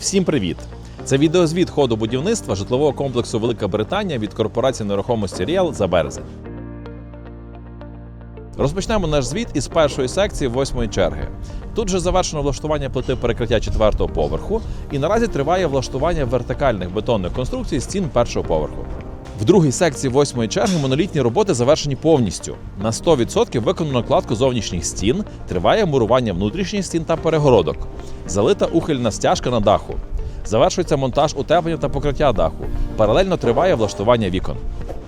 Всім привіт! Це відеозвіт ходу будівництва житлового комплексу Велика Британія від корпорації нерухомості Ріал за березень. Розпочнемо наш звіт із першої секції восьмої черги. Тут же завершено влаштування плити перекриття четвертого поверху, і наразі триває влаштування вертикальних бетонних конструкцій стін першого поверху. В другій секції восьмої черги монолітні роботи завершені повністю. На 100% виконано кладку зовнішніх стін, триває мурування внутрішніх стін та перегородок. Залита ухильна стяжка на даху. Завершується монтаж утеплення та покриття даху. Паралельно триває влаштування вікон.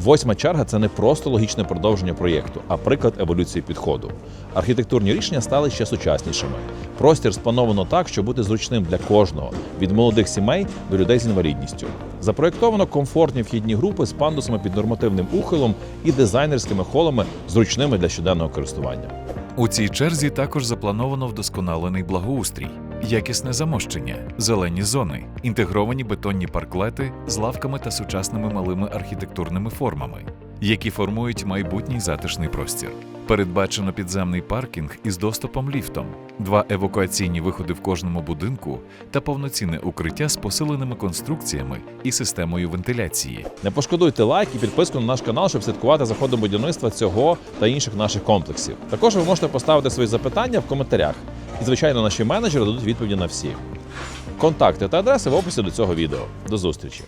Восьма черга це не просто логічне продовження проєкту, а приклад еволюції підходу. Архітектурні рішення стали ще сучаснішими. Простір сплановано так, щоб бути зручним для кожного від молодих сімей до людей з інвалідністю. Запроєктовано комфортні вхідні групи з пандусами під нормативним ухилом і дизайнерськими холами, зручними для щоденного користування. У цій черзі також заплановано вдосконалений благоустрій, якісне замощення, зелені зони, інтегровані бетонні парклети з лавками та сучасними малими архітектурними формами, які формують майбутній затишний простір. Передбачено підземний паркінг із доступом ліфтом, два евакуаційні виходи в кожному будинку та повноцінне укриття з посиленими конструкціями і системою вентиляції. Не пошкодуйте лайк і підписку на наш канал, щоб слідкувати за ходом будівництва цього та інших наших комплексів. Також ви можете поставити свої запитання в коментарях. І, звичайно, наші менеджери дадуть відповіді на всі. Контакти та адреси в описі до цього відео. До зустрічі!